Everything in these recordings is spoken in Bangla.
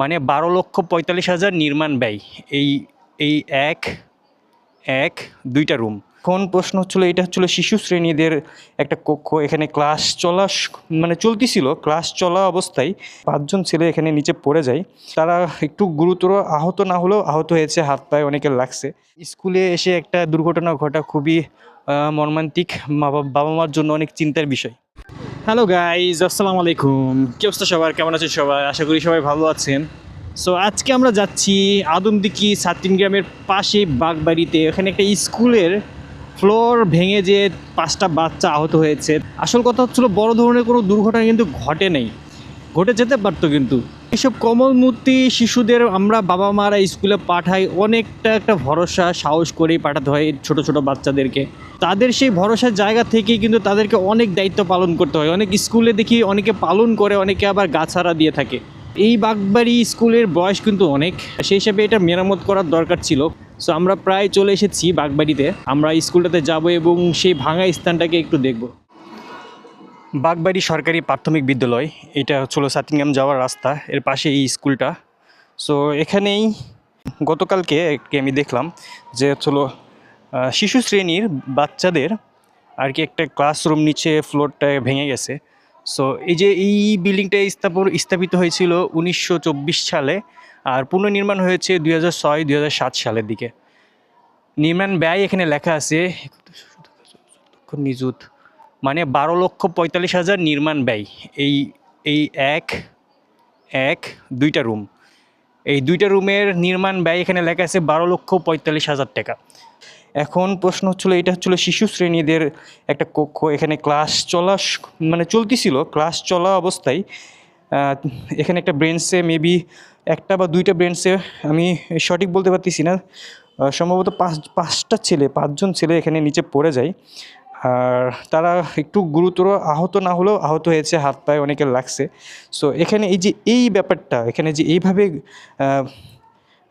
মানে বারো লক্ষ পঁয়তাল্লিশ হাজার নির্মাণ ব্যয়। এই এই এক এক, দুইটা রুম এখন প্রশ্ন হচ্ছিল, এটা হচ্ছিল শিশু শ্রেণীদের একটা কক্ষ এখানে ক্লাস চলা মানে চলতেছিল ক্লাস চলা অবস্থায় পাঁচজন ছেলে এখানে নিচে পড়ে যায়। তারা একটু গুরুতর আহত না হলেও আহত হয়েছে, হাত পায়ে অনেকের লাগছে। স্কুলে এসে একটা দুর্ঘটনা ঘটা খুবই মর্মান্তিক মা বাবা মার জন্য অনেক চিন্তার বিষয়। হ্যালো গাইজ আসসালামু আলাইকুম কি অবস্থা সবার? কেমন আছেন সবাই? আশা করি সবাই ভালো আছেন। সো আজকে আমরা যাচ্ছি আদমদিকি সাতিন গ্রামের পাশে বাগবাড়িতে। ওখানে একটা স্কুলের ফ্লোর ভেঙে যে পাঁচটা বাচ্চা আহত হয়েছে। আসল কথা হচ্ছিল, বড় ধরনের কোনো দুর্ঘটনা কিন্তু ঘটে নাই। ঘটে যেতে পারতো কিন্তু। এইসব কমলমূর্তি শিশুদের আমরা বাবা মারা স্কুলে পাঠাই অনেকটা একটা ভরসা, সাহস করেই পাঠাতে হয় ছোট ছোট বাচ্চাদেরকে। তাদের সেই ভরসার জায়গা থেকেই কিন্তু তাদেরকে অনেক দায়িত্ব পালন করতে হয়। অনেক স্কুলে দেখি অনেকে পালন করে, অনেকে আবার গাছারা দিয়ে থাকে। এই বাগবাড়ি স্কুলের বয়স কিন্তু অনেক। সেই হিসাবে এটা মেরামত করার দরকার ছিল। সো আমরা প্রায় চলে এসেছি বাগবাড়িতে। আমরা স্কুলটাতে যাব এবং সেই ভাঙা স্থানটাকে একটু দেখব। বাগবাড়ি সরকারি প্রাথমিক বিদ্যালয়, এটা হচ্ছিল সাতিংগাম যাওয়ার রাস্তা, এর পাশে এই স্কুলটা। সো এখানেই গতকালকে একটি আমি দেখলাম যে হচ্ছিল শিশু শ্রেণির বাচ্চাদের আর কি একটা ক্লাসরুম নিচে ফ্লোরটা ভেঙে গেছে। সো এই যে এই বিল্ডিংটা স্থাপন, স্থাপিত হয়েছিল উনিশশো চব্বিশ সালে আর পুনর্নির্মাণ হয়েছে দুই হাজার ছয় সালের দিকে। নির্মাণ ব্যয় এখানে লেখা আছে, নিযুত মানে বারো লক্ষ পঁয়তাল্লিশ হাজার নির্মাণ ব্যয়। এই এই এক এক, দুইটা রুম এই দুইটা রুমের নির্মাণ ব্যয় এখানে লেখা আছে বারো লক্ষ পঁয়তাল্লিশ হাজার টাকা। এখন প্রশ্ন হচ্ছিল, এটা হচ্ছিল শিশু শ্রেণীদের একটা কক্ষ। এখানে ক্লাস চলা মানে চলতেছিল ক্লাস চলা অবস্থায় এখানে একটা ব্রেঞ্চে মেবি একটা বা দুইটা ব্রেঞ্চে আমি সঠিক বলতে পারতেছি না। সম্ভবত পাঁচ, পাঁচটা ছেলে, পাঁচজন ছেলে এখানে নিচে পড়ে যায়। আর তারা একটু গুরুতর আহত না হলেও আহত হয়েছে, হাত পায়ে অনেকের লাগছে। সো এখানে এই যে এই ব্যাপারটা, এখানে যে এইভাবে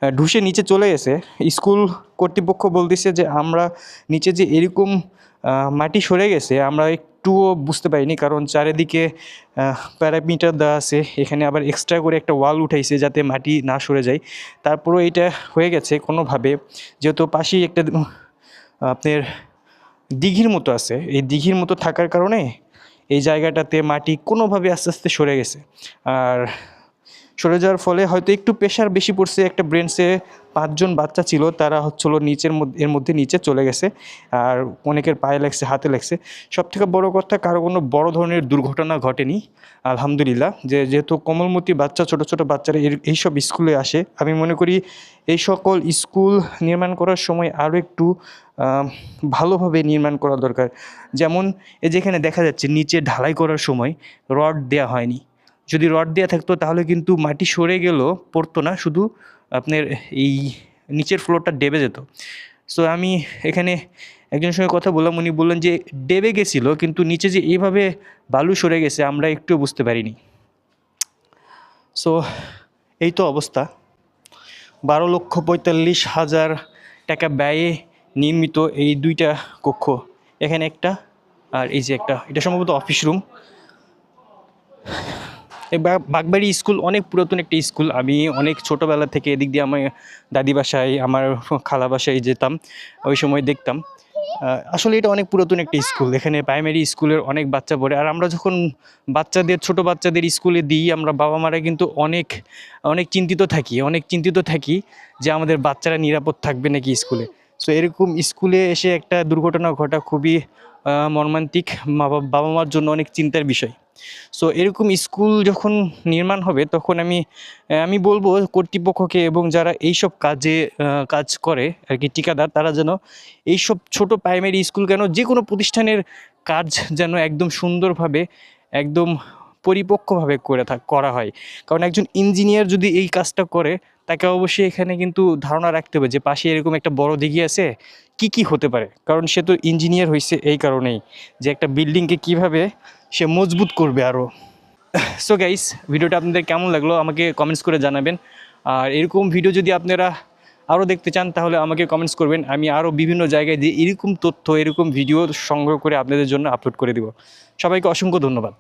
ঢুসে নিচে চলে গেছে স্কুল কর্তৃপক্ষ বলতেছে যে আমরা নিচে যে এরকম মাটি সরে গেছে, আমরা একটুও বুঝতে পারিনি। কারণ চারিদিকে প্যারামিটার দেওয়া আছে, এখানে আবার এক্সট্রা করে একটা ওয়াল উঠাইছে যাতে মাটি না সরে যায়। তারপরেও এটা হয়ে গেছে কোনোভাবে। যেহেতু পাশেই একটা আপনার দিঘির মতো আছে। এই দিঘির মতো থাকার কারণে এই জায়গাটাতে মাটি কোনোভাবে আস্তে আস্তে সরে গেছে। আর সরে যাওয়ার ফলে হয়তো একটু প্রেশার বেশি পড়ছে। একটা ব্রেঞ্চে পাঁচজন বাচ্চা ছিল, তারা হচ্ছিল নিচের মধ্যে, এর মধ্যে নিচে চলে গেছে। আর অনেকের পায়ে লাগছে, হাতে লাগছে। সব থেকে বড় কথা, কারও কোনো বড় ধরনের দুর্ঘটনা ঘটেনি, আলহামদুলিল্লাহ। যে যেহেতু কোমলমতি বাচ্চা, ছোট ছোট বাচ্চারা এইসব স্কুলে আসে। আমি মনে করি এই সকল স্কুল নির্মাণ করার সময় আরও একটু ভালোভাবে নির্মাণ করা দরকার। যেমন এই যেখানে দেখা যাচ্ছে নিচে ঢালাই করার সময় রড দেওয়া হয়নি। যদি রড দেওয়া থাকতো তাহলে কিন্তু মাটি সরে গেলেও পড়তো না, শুধু আপনার এই নিচের ফ্লোরটা ডেবে যেত। সো আমি এখানে একজনের সঙ্গে কথা বললাম, উনি বললেন যে ডেবে গেছিল, কিন্তু নিচে যে এইভাবে বালু সরে গেছে আমরা একটুও বুঝতে পারিনি। সো এই তো অবস্থা। বারো লক্ষ পঁয়তাল্লিশ হাজার টাকা ব্যয়ে নির্মিত এই দুইটা কক্ষ, এখানে একটা আর এই যে একটা। এটা সম্ভবত অফিস রুম এই বাগবাড়ি স্কুল অনেক পুরাতন একটা স্কুল। আমি অনেক ছোটোবেলা থেকে এদিক দিয়ে আমার দাদি বাসায়, আমার খালা বাসায় যেতাম, ওই সময় দেখতাম। আসলে এটা অনেক পুরাতন একটা স্কুল। এখানে প্রাইমারি স্কুলের অনেক বাচ্চা পড়ে। আর আমরা যখন বাচ্চাদের, ছোট বাচ্চাদের স্কুলে দিই, আমরা বাবা মারা কিন্তু অনেক অনেক চিন্তিত থাকি, অনেক চিন্তিত থাকি যে আমাদের বাচ্চারা নিরাপদ থাকবে নাকি স্কুলে। সো এরকম স্কুলে এসে একটা দুর্ঘটনা ঘটা খুবই মর্মান্তিক বাবা মার জন্য অনেক চিন্তার বিষয়। সো এরকম স্কুল যখন নির্মাণ হবে, তখন আমি আমি বলব কর্তৃপক্ষকে এবং যারা এইসব কাজে কাজ করে আর কি ঠিকাদার, তারা যেন এইসব ছোট প্রাইমারি স্কুল কেন যে কোনো প্রতিষ্ঠানের কাজ যেন একদম সুন্দরভাবে, একদম পরিপক্কভাবে করে করা হয়। কারণ একজন ইঞ্জিনিয়ার যদি এই কাজটা করে, তাকে অবশ্যই এখানে কিন্তু ধারণা রাখতে হবে যে পাশে এরকম একটা বড় দিঘি আছে, কি কি হতে পারে? কারণ সে তো ইঞ্জিনিয়ার হয়েছে এই কারণেই যে একটা বিল্ডিংকে কীভাবে সে মজবুত করবে আরও সো গাইস ভিডিওটা আপনাদের কেমন লাগল আমাকে কমেন্টস করে জানাবেন। আর এরকম ভিডিও যদি আপনারা আরও দেখতে চান, তাহলে আমাকে কমেন্টস করবেন। আমি আরও বিভিন্ন জায়গায় যে এরকম তথ্য, এরকম ভিডিও সংগ্রহ করে আপনাদের জন্য আপলোড করে দিব। সবাইকে অসংখ্য ধন্যবাদ।